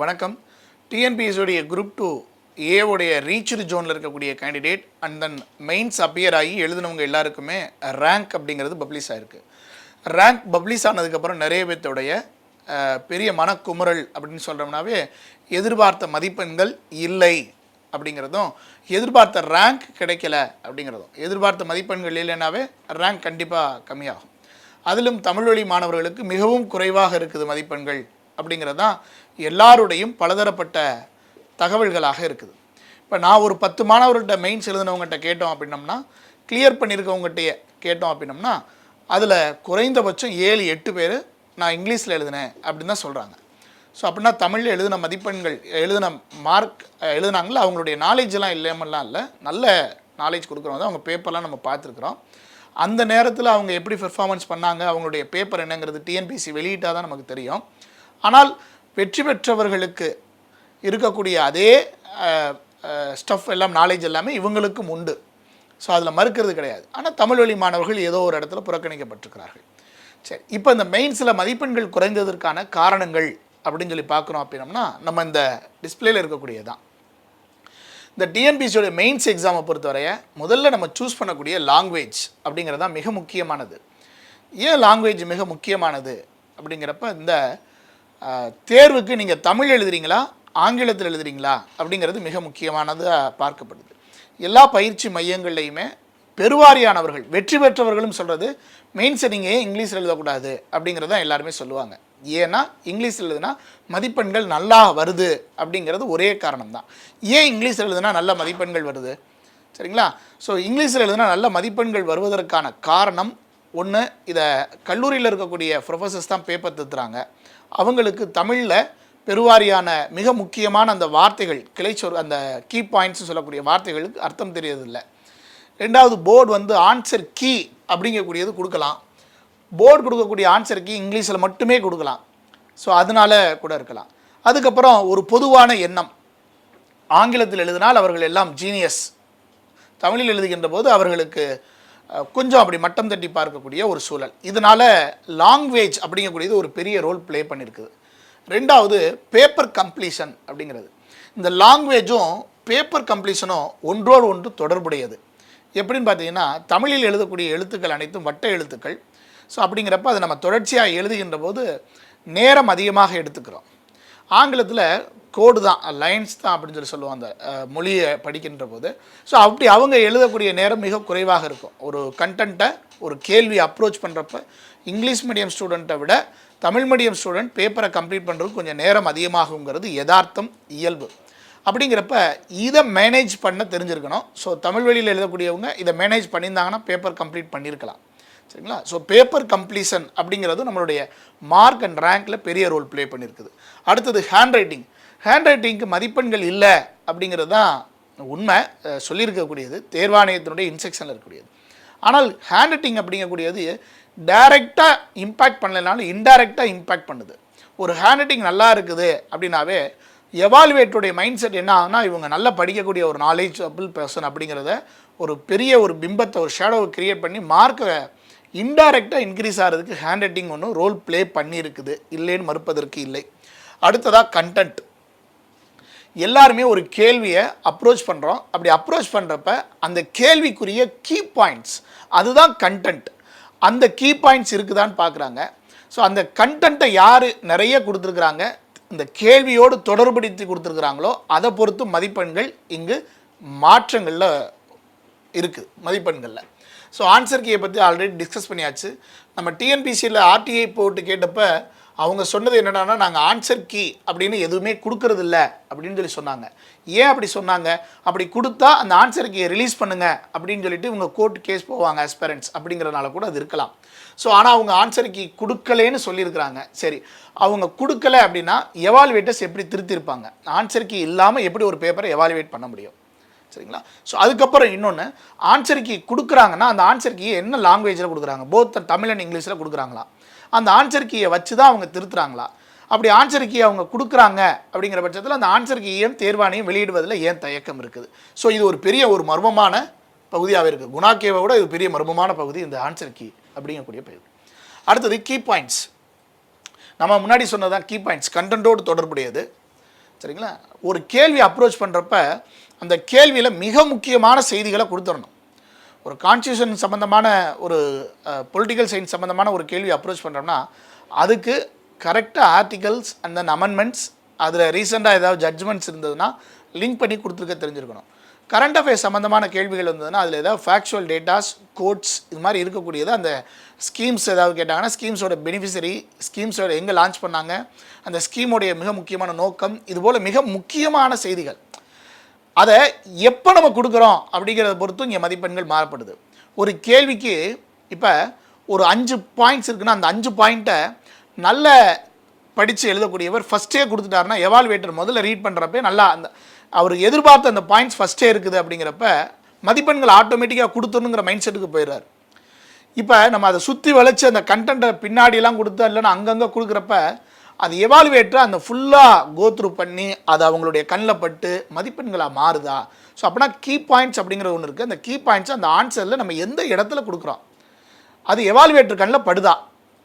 வணக்கம். டிஎன்பிஎஸ்ஸுடைய group two ஏவுடைய ரீச்டு ஜோனில் இருக்கக்கூடிய candidate and then mains appear ஆகி எழுதினவங்க எல்லாருக்குமே ரேங்க் அப்படிங்கிறது பப்ளிஷ் ஆயிருக்கு. ரேங்க் பப்ளிஷ் ஆனதுக்கப்புறம் நிறைய பேர்த்தோடைய பெரிய மனக்குமுறல் அப்படின்னு சொல்கிறோம்னாவே எதிர்பார்த்த மதிப்பெண்கள் இல்லை அப்படிங்கிறதும் எதிர்பார்த்த ரேங்க் கிடைக்கல அப்படிங்கிறதும் எதிர்பார்த்த மதிப்பெண்கள் இல்லைனாவே ரேங்க் கண்டிப்பாக கம்மியாகும். அதிலும் தமிழ் வழி மாணவர்களுக்கு மிகவும் குறைவாக இருக்குது மதிப்பெண்கள் அப்படிங்கிறது தான் எல்லாருடையும் பலதரப்பட்ட தகவல்களாக இருக்குது. இப்போ நான் ஒரு பத்து மாணவர்கள்ட்ட மெயின்ஸ் எழுதினவங்ககிட்ட கேட்டோம் அப்படின்னம்னா கிளியர் பண்ணியிருக்கவங்ககிட்ட கேட்டோம் அப்படின்னம்னா அதில் குறைந்தபட்சம் ஏழு எட்டு பேர் நான் இங்கிலீஷில் எழுதினேன் அப்படின்னு தான் சொல்கிறாங்க ஸோ அப்படின்னா தமிழில் எழுதின மதிப்பெண்கள் எழுதின மார்க் எழுதினாங்களே அவங்களுடைய நாலேஜ்லாம் இல்லாமல்லாம் இல்லை. நல்ல நாலேஜ் கொடுக்குறவங்க அவங்க பேப்பர்லாம் நம்ம பார்த்துருக்குறோம். அந்த நேரத்தில் அவங்க எப்படி பெர்ஃபார்மன்ஸ் பண்ணாங்க அவங்களுடைய பேப்பர் என்னங்கிறது டிஎன்பிசி வெளியிட்டால் தான் நமக்கு தெரியும். ஆனால் வெற்றி பெற்றவர்களுக்கு இருக்கக்கூடிய அதே ஸ்டஃப் எல்லாம் நாலேஜ் எல்லாமே இவங்களுக்கும் உண்டு. ஸோ அதில் மறுக்கிறது கிடையாது. ஆனால் தமிழ் வழி மாணவர்கள் ஏதோ ஒரு இடத்துல புறக்கணிக்கப்பட்டிருக்கிறார்கள். சரி இப்போ இந்த மெயின்ஸில் மதிப்பெண்கள் குறைந்ததற்கான காரணங்கள் அப்படின்னு சொல்லி பார்க்குறோம் அப்படின்னம்னா நம்ம இந்த டிஸ்பிளேல இருக்கக்கூடியதான் இந்த டிஎன்பிசியோடைய மெயின்ஸ் எக்ஸாமை பொறுத்தவரைய முதல்ல நம்ம சூஸ் பண்ணக்கூடிய லாங்குவேஜ் அப்படிங்கிறது தான் மிக முக்கியமானது. ஏன் லாங்குவேஜ் மிக முக்கியமானது அப்படிங்கிறப்ப இந்த தேர்வுக்கு நீங்கள் தமிழ் எழுதுறீங்களா ஆங்கிலத்தில் எழுதுறீங்களா அப்படிங்கிறது மிக முக்கியமானதாக பார்க்கப்படுது. எல்லா பயிற்சி மையங்கள்லையுமே பெருவாரியானவர்கள் வெற்றி பெற்றவர்களும் சொல்கிறது மெயின்ஸை நீங்கள் இங்கிலீஷில் எழுதக்கூடாது? அப்படிங்கிறது தான் எல்லாருமே சொல்லுவாங்க. ஏன்னா இங்கிலீஷில் எழுதுனா மதிப்பெண்கள் நல்லா வருது அப்படிங்கிறது ஒரே காரணம் தான். ஏன் இங்கிலீஷில் எழுதுனா நல்ல மதிப்பெண்கள் வருது? சரிங்களா? ஸோ இங்கிலீஷில் எழுதுனா நல்ல மதிப்பெண்கள் வருவதற்கான காரணம் ஒன்று இதை கல்லூரியில் இருக்கக்கூடிய ப்ரொஃபஸர்ஸ் தான் பேப்பர் திருத்துறாங்க அவங்களுக்கு தமிழில் பெருவாரியான மிக முக்கியமான அந்த வார்த்தைகள் கிளைச்சொல் அந்த கீ பாயிண்ட்ஸ் சொல்லக்கூடிய வார்த்தைகளுக்கு அர்த்தம் தெரியறதில்லை. ரெண்டாவது போர்டு வந்து ஆன்சர் கீ அப்படிங்கக்கூடியது கொடுக்கலாம். போர்டு கொடுக்கக்கூடிய ஆன்சர் கீ இங்கிலீஷில் மட்டுமே கொடுக்கலாம். ஸோ அதனால கூட இருக்கலாம். அதுக்கப்புறம் ஒரு பொதுவான எண்ணம். ஆங்கிலத்தில் எழுதினால் அவர்கள் எல்லாம் ஜீனியஸ் தமிழில் எழுதுகின்ற போது அவர்களுக்கு கொஞ்சம் அப்படி மட்டம் தட்டி பார்க்கக்கூடிய ஒரு சூழல். இதனால் லாங்குவேஜ் அப்படிங்கக்கூடியது ஒரு பெரிய ரோல் ப்ளே பண்ணியிருக்குது ரெண்டாவது பேப்பர் கம்ப்ளீஷன் அப்படிங்கிறது. இந்த லாங்குவேஜும் பேப்பர் கம்ப்ளீஷனும் ஒன்றோடு ஒன்று தொடர்புடையது. எப்படின்னு பார்த்தீங்கன்னா தமிழில் எழுதக்கூடிய எழுத்துக்கள் அனைத்தும் வட்ட எழுத்துக்கள். ஸோ அப்படிங்கிறப்ப அதை நம்ம தொடர்ச்சியாக எழுதுகின்ற போது நேரம் அதிகமாக எடுத்துக்கிறோம். ஆங்கிலத்தில் கோடு தான் லைன்ஸ் தான் அப்படின்னு சொல்லி சொல்லுவாங்க அந்த மொழியை படிக்கின்ற போது. ஸோ அப்படி அவங்க எழுதக்கூடிய நேரம் மிக குறைவாக இருக்கும். ஒரு கண்டென்ட்டை ஒரு கேள்வி அப்ரோச் பண்ணுறப்ப இங்கிலீஷ் மீடியம் ஸ்டூடெண்ட்டை விட தமிழ் மீடியம் ஸ்டூடெண்ட் பேப்பரை கம்ப்ளீட் பண்ணுறதுக்கு கொஞ்சம் நேரம் அதிகமாகுங்கிறது யதார்த்தம் இயல்பு. அப்படிங்கிறப்ப இதை மேனேஜ் பண்ண தெரிஞ்சிருக்கணும். ஸோ தமிழ் வழியில் எழுதக்கூடியவங்க இதை மேனேஜ் பண்ணியிருந்தாங்கன்னா பேப்பர் கம்ப்ளீட் பண்ணியிருக்கலாம். சரிங்களா? ஸோ பேப்பர் கம்ப்ளீஷன் அப்படிங்கிறது நம்மளுடைய மார்க் அண்ட் ரேங்கில் பெரிய ரோல் ப்ளே பண்ணியிருக்குது அடுத்தது ஹேண்ட் ரைட்டிங் ஹேண்ட் ரைட்டிங்க்கு மதிப்பெண்கள் இல்லை அப்படிங்கிறது தான் உண்மை. சொல்லியிருக்கக்கூடியது. தேர்வாணையத்தினுடைய இன்ஸ்ட்ரக்ஷனில் இருக்கக்கூடியது. ஆனால் ஹேண்ட் ரைட்டிங் அப்படிங்கக்கூடியது டைரெக்டாக இம்பேக்ட் பண்ணலைனாலும் இன்டைரக்டாக இம்பேக்ட் பண்ணுது. ஒரு ஹேண்ட் ரைட்டிங் நல்லா இருக்குது அப்படின்னாவே எவால்வேட்டுடைய மைண்ட் செட் என்ன ஆகுனா இவங்க நல்லா படிக்கக்கூடிய ஒரு நாலேஜபிள் பர்சன் அப்படிங்கிறத ஒரு பெரிய ஒரு பிம்பத்தை ஒரு ஷேடோவை கிரியேட் பண்ணி மார்க்கை இன்டைரக்டாக இன்க்ரீஸ் ஆகிறதுக்கு ஹேண்ட் ரைட்டிங் ஒன்று ரோல் ப்ளே பண்ணியிருக்குது. இல்லைன்னு மறுப்பதற்கு இல்லை. அடுத்ததாக கண்டென்ட் எல்லாருமே ஒரு கேள்வியை அப்ரோச் பண்ணுறோம் அப்படி அப்ரோச் பண்ணுறப்ப அந்த கேள்விக்குரிய கீ பாயிண்ட்ஸ் அதுதான் கண்டென்ட் அந்த கீ பாயிண்ட்ஸ் இருக்குதான்னு பார்க்குறாங்க ஸோ அந்த கண்டென்ட்டை யார் நிறைய கொடுத்துருக்குறாங்க? இந்த கேள்வியோடு தொடர்புபடுத்தி கொடுத்துருக்குறாங்களோ அதை பொறுத்து மதிப்பெண்கள் இங்கு மாற்றங்களில் இருக்குது மதிப்பெண்களில். ஸோ ஆன்சர் கீயை பற்றி ஆல்ரெடி டிஸ்கஸ் பண்ணியாச்சு. நம்ம டிஎன்பிசியில் ஆர்டிஐ போட்டு கேட்டப்ப அவங்க சொன்னது என்னடானா நாங்கள் ஆன்சர் கீ அப்படின்னு எதுவுமே கொடுக்கறது இல்லை அப்படின்னு சொல்லி சொன்னாங்க. ஏன் அப்படி சொன்னாங்க? அப்படி கொடுத்தா அந்த ஆன்சர் கீயை ரிலீஸ் பண்ணுங்க அப்படின்னு சொல்லிட்டு இவங்க கோர்ட் கேஸ் போவாங்க அஸ்பெரன்ஸ் அப்படிங்கிறனால கூட அது இருக்கலாம். ஸோ ஆனால் அவங்க ஆன்சர் கீ கொடுக்கலேன்னு சொல்லியிருக்கிறாங்க. சரி அவங்க கொடுக்கல அப்படின்னா எவால்வேட்டர்ஸ் எப்படி திருத்திருப்பாங்க ஆன்சர் கீ இல்லாமல் எப்படி ஒரு பேப்பரை எவாலுவேட் பண்ண முடியும்? சரிங்களா? ஸோ அதுக்கப்புறம் இன்னொன்று ஆன்சர் கீ கொடுக்குறாங்கன்னா அந்த ஆன்சர் கீ என்ன லாங்குவேஜில் கொடுக்குறாங்க? போத் தமிழ் அண்ட் இங்கிலீஷில் கொடுக்குறாங்களா? அந்த ஆன்சர் கீயை வச்சு தான் அவங்க திருத்துறாங்களா? அப்படி ஆன்சர் கீ அவங்க கொடுக்குறாங்க அப்படிங்கிற பட்சத்தில் அந்த ஆன்சர் கீயும் தேர்வாணையும் வெளியிடுவதில் ஏன் தயக்கம் இருக்குது? ஸோ இது ஒரு பெரிய ஒரு மர்மமான பகுதியாகவே இருக்குது குணாக்கேவை விட இது பெரிய மர்மமான பகுதி இந்த ஆன்சர் கீ அப்படிங்கக்கூடிய பகுதி. அடுத்தது கீ பாயிண்ட்ஸ் நம்ம முன்னாடி சொன்னதான் கீ பாயிண்ட்ஸ் கண்டென்ட்டோடு தொடர்புடையது. சரிங்களா? ஒரு கேள்வி அப்ரோச் பண்ணுறப்ப அந்த கேள்வியில் மிக முக்கியமான செய்திகளை கொடுத்துடணும். ஒரு கான்ஸ்டியூஷன் சம்மந்தமான ஒரு பொலிட்டிக்கல் சயின்ஸ் சம்மந்தமான ஒரு கேள்வி அப்ரோச் பண்ணுறோம்னா அதுக்கு கரெக்டாக ஆர்டிகல்ஸ் அண்ட் தென் அமெண்ட்மெண்ட்ஸ் அதில் ரீசெண்டாக ஏதாவது ஜட்ஜ்மெண்ட்ஸ் இருந்ததுன்னா லிங்க் பண்ணி கொடுத்துருக்க தெரிஞ்சிருக்கணும். கரண்ட் அஃபேர்ஸ் சம்மந்தமான கேள்விகள் வந்ததுன்னா அதில் ஏதாவது ஃபேக்சுவல் டேட்டாஸ் கோட்ஸ் இது மாதிரி இருக்கக்கூடியது அந்த ஸ்கீம்ஸ் ஏதாவது கேட்டாங்கன்னா ஸ்கீம்ஸோட பெனிஃபிஷரி ஸ்கீம்ஸோட எங்கே லான்ச் பண்ணாங்க அந்த ஸ்கீமோடைய மிக முக்கியமான நோக்கம் இதுபோல் மிக முக்கியமான செய்திகள். அதை எப்போ நம்ம கொடுக்குறோம் அப்படிங்கிறத பொறுத்தும் இங்கே மதிப்பெண்கள் மாறப்படுது. ஒரு கேள்விக்கு இப்போ ஒரு அஞ்சு பாயிண்ட்ஸ் இருக்குன்னா அந்த அஞ்சு பாயிண்ட்டை நல்ல படித்து எழுதக்கூடியவர் ஃபஸ்ட்டே கொடுத்துட்டாருன்னா எவால்வேட்டர் முதல்ல ரீட் பண்ணுறப்ப நல்லா அந்த அவர் எதிர்பார்த்த அந்த பாயிண்ட்ஸ் ஃபஸ்ட்டே இருக்குது அப்படிங்கிறப்ப மதிப்பெண்கள் ஆட்டோமேட்டிக்காக கொடுத்துருங்கிற மைண்ட் செட்டுக்கு போயிடுறாரு. இப்போ நம்ம அதை சுற்றி வளைச்சி அந்த கண்டென்ட்டை பின்னாடியெல்லாம் கொடுத்து இல்லைன்னா அங்கங்கே கொடுக்குறப்ப அது எவால்வேட்டரை அந்த ஃபுல்லாக கோத்ரூ பண்ணி அது அவங்களுடைய கண்ணில் பட்டு மதிப்பெண்களாக மாறுதா? ஸோ அப்படின்னா கீ பாயிண்ட்ஸ் அப்படிங்கிற ஒன்று இருக்குது அந்த கீ பாயிண்ட்ஸ் அந்த ஆன்சரில் நம்ம எந்த இடத்துல கொடுக்குறோம்? அது எவாலுவேட்டர் கண்ணில் படுதா?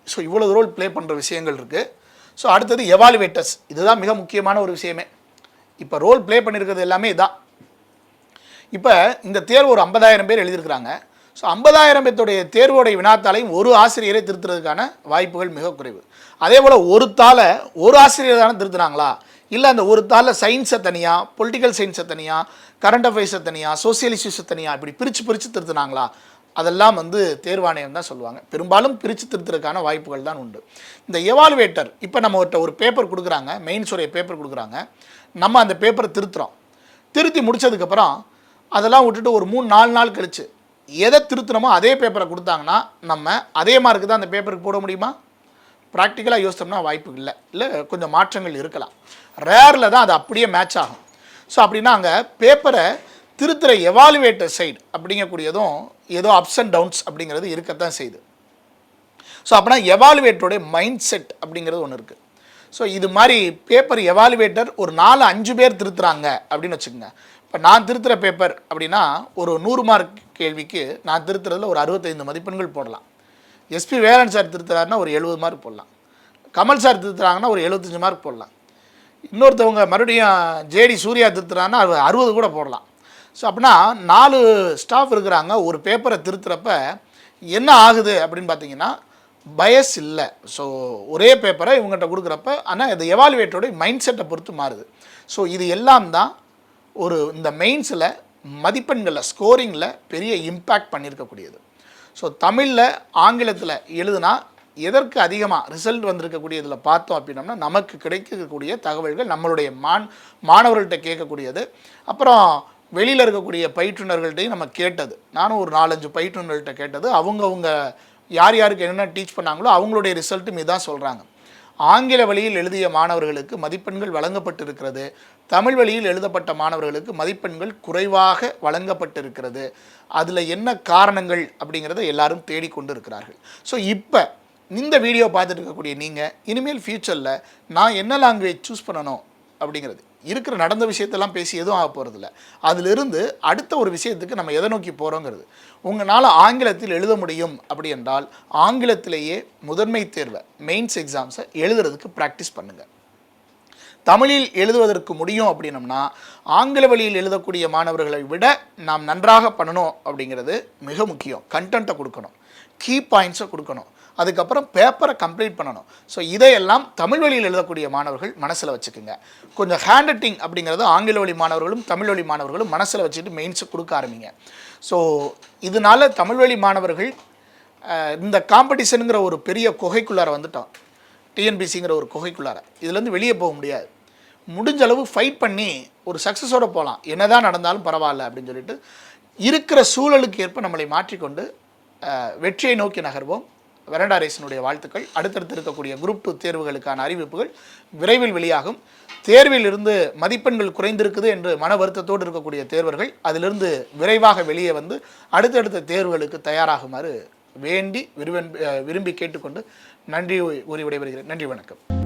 ஸோ இவ்வளோ ரோல் ப்ளே பண்ணுற விஷயங்கள் இருக்குது ஸோ அடுத்தது எவாலுவேட்டர்ஸ் இதுதான் மிக முக்கியமான ஒரு விஷயமே. இப்போ ரோல் ப்ளே பண்ணியிருக்கிறது எல்லாமே இதான். இப்போ இந்த தேர்வு ஒரு ஐம்பதாயிரம் பேர் எழுதியிருக்கிறாங்க. ஸோ ஐம்பதாயிரம் பேர்த்துடைய தேர்வோடைய வினாத்தாலையும் ஒரு ஆசிரியரை திருத்துறதுக்கான வாய்ப்புகள் மிக குறைவு. அதே போல் ஒரு தாளை ஒரு ஆசிரியர் தானே திருத்துனாங்களா? இல்லை அந்த ஒரு தாளில் சயின்ஸை தனியாக பொலிட்டிக்கல் சயின்ஸை தனியாக கரண்ட் அஃபேர்ஸை தனியாக சோசியல் இஷ்யூஸை தனியாக இப்படி பிரித்து பிரித்து திருத்துனாங்களா? அதெல்லாம் வந்து தேர்வாணையம் தான் சொல்லுவாங்க. பெரும்பாலும் பிரித்து திருத்துறதுக்கான வாய்ப்புகள் தான் உண்டு. இந்த எவாலுவேட்டர் இப்போ நம்ம ஒரு பேப்பர் கொடுக்குறாங்க மெயின்ஸ் உடைய பேப்பர் கொடுக்குறாங்க. நம்ம அந்த பேப்பரை திருத்துறோம். திருத்தி முடித்ததுக்கப்புறம் அதெல்லாம் விட்டுட்டு ஒரு மூணு நாலு நாள் கழிச்சு எதை திருத்துனமோ அதே பேப்பரை கொடுத்தாங்கன்னா நம்ம அதே மார்க்கு தான் அந்த பேப்பருக்கு போட முடியுமா? ப்ராக்டிக்கலாக யோசித்தோம்னா வாய்ப்பு இல்லை. இல்லை கொஞ்சம் மாற்றங்கள் இருக்கலாம். ரேரில் தான் அது அப்படியே மேட்ச் ஆகும். ஸோ அப்படின்னா அங்கே பேப்பரை திருத்துறை எவாலுவேட்டர் சைடு அப்படிங்கக்கூடியதும் ஏதோ அப்ஸ் அண்ட் டவுன்ஸ் அப்படிங்கிறது இருக்கத்தான் செய்யுது. ஸோ அப்படின்னா எவாலுவேட்டருடைய மைண்ட் செட் அப்படிங்கிறது ஒன்று இருக்குது ஸோ இது மாதிரி பேப்பர் எவாலுவேட்டர் ஒரு நாலு அஞ்சு பேர் திருத்துறாங்க அப்படின்னு வச்சுக்கோங்க. இப்போ நான் திருத்துகிற பேப்பர் அப்படின்னா ஒரு நூறு மார்க் கேள்விக்கு நான் திருத்துறதுல ஒரு அறுபத்தைந்து மதிப்பெண்கள் போடலாம். எஸ்பி வேலன் சார் திருத்துறாருன்னா ஒரு எழுபது மார்க் போடலாம். கமல் சார் திருத்துறாங்கன்னா ஒரு எழுபத்தஞ்சு மார்க் போடலாம். இன்னொருத்தவங்க மறுபடியும் ஜேடி சூர்யா திருத்துறாங்கன்னா அறுபது கூட போடலாம். ஸோ அப்படின்னா நாலு ஸ்டாஃப் இருக்கிறாங்க. ஒரு பேப்பரை திருத்துறப்ப என்ன ஆகுது அப்படின்னு பார்த்தீங்கன்னா பயஸ் இல்லை. ஸோ ஒரே பேப்பரை இவங்ககிட்ட கொடுக்குறப்ப ஆனால் இது எவாலுவேட்டரோட மைண்ட் செட்டை பொறுத்து மாறுது. ஸோ இது எல்லாம் தான் ஒரு இந்த மெயின்ஸில் மதிப்பெண்களில் ஸ்கோரிங்கில் பெரிய இம்பேக்ட் பண்ணியிருக்கக்கூடியது. ஸோ தமிழில் ஆங்கிலத்தில் எழுதுனா எதற்கு அதிகமாக ரிசல்ட் வந்திருக்கக்கூடிய இதில் பார்த்தோம் அப்படின்னம்னா நமக்கு கிடைக்கக்கூடிய தகவல்கள் நம்மளுடைய மாண் மாணவர்கள்ட்ட கேட்கக்கூடியது. அப்புறம் வெளியில் இருக்கக்கூடிய பயிற்றுனர்கள்ட்டையும் நம்ம கேட்டது. நானும் ஒரு நாலஞ்சு பயிற்றுனர்கள்ட்ட கேட்டது. அவங்கவுங்க யார் யாருக்கு என்னென்ன டீச் பண்ணாங்களோ அவங்களுடைய ரிசல்ட்டும் இதான் சொல்கிறாங்க ஆங்கில வழியில் எழுதிய மாணவர்களுக்கு மதிப்பெண்கள் வழங்கப்பட்டிருக்கிறது. தமிழ் வழியில் எழுதப்பட்ட மாணவர்களுக்கு மதிப்பெண்கள் குறைவாக வழங்கப்பட்டிருக்கிறது. அதில் என்ன காரணங்கள் அப்படிங்கிறத எல்லாரும் தேடிக்கொண்டு இருக்கிறார்கள் ஸோ இப்போ இந்த வீடியோ பார்த்துட்டு இருக்கக்கூடிய நீங்கள் இனிமேல் ஃப்யூச்சரில் நான் என்ன லாங்குவேஜ் சூஸ் பண்ணணும் அப்படிங்கிறது. இருக்கிற நடந்த விஷயத்தெல்லாம் பேசி எதுவும் ஆக போகிறதில்ல அதிலிருந்து அடுத்த ஒரு விஷயத்துக்கு நம்ம எதை நோக்கி போகிறோங்கிறது உங்களால் ஆங்கிலத்தில் எழுத முடியும் அப்படி என்றால் ஆங்கிலத்திலேயே முதன்மை தேர்வை மெயின்ஸ் எக்ஸாம்ஸை எழுதுறதுக்கு ப்ராக்டிஸ் பண்ணுங்கள் தமிழில் எழுதுவதற்கு முடியும் அப்படின்னம்னா ஆங்கில வழியில் எழுதக்கூடிய மாணவர்களை விட நாம் நன்றாக பண்ணணும் அப்படிங்கிறது மிக முக்கியம். கண்டென்ட்டை கொடுக்கணும். கீ பாயிண்ட்ஸை கொடுக்கணும். அதுக்கப்புறம் பேப்பரை கம்ப்ளீட் பண்ணணும். ஸோ இதையெல்லாம் தமிழ் வழியில் எழுதக்கூடிய மாணவர்கள் மனசில் வச்சுக்கோங்க. கொஞ்சம் ஹேண்ட் ரைட்டிங் அப்படிங்கிறது ஆங்கில வழி மாணவர்களும் தமிழ் வழி மாணவர்களும் மனசில் வச்சுட்டு மெயின்ஸை கொடுக்க ஆரம்பிங்க. ஸோ இதனால தமிழ் வழி மாணவர்கள் இந்த காம்படிஷனுங்கிற ஒரு பெரிய குகைக்குள்ளார வந்துட்டோம். டிஎன்பிசிங்கிற ஒரு குகைக்குள்ளார. இதுலேருந்து வெளியே போக முடியாது. முடிஞ்ச அளவு ஃபைட் பண்ணி ஒரு சக்ஸஸோட போகலாம் என்னதான் நடந்தாலும் பரவாயில்ல அப்படின்னு சொல்லிட்டு இருக்கிற சூழலுக்கு ஏற்ப நம்மளை மாற்றிக்கொண்டு வெற்றியை நோக்கி நகர்வோம். வெரண்டா ரேசனுடைய வாழ்த்துக்கள். அடுத்தடுத்து இருக்கக்கூடிய குரூப் டூ தேர்வுகளுக்கான அறிவிப்புகள் விரைவில் வெளியாகும். தேர்வில் இருந்து மதிப்பெண்கள் குறைந்திருக்குது என்று மன வருத்தத்தோடு இருக்கக்கூடிய தேர்வர்கள் அதிலிருந்து விரைவாக வெளியே வந்து அடுத்தடுத்த தேர்வுகளுக்கு தயாராகுமாறு வேண்டி விரும்பி விரும்பி கேட்டுக்கொண்டு நன்றி உரி விடைபெறுகிறேன். நன்றி வணக்கம்.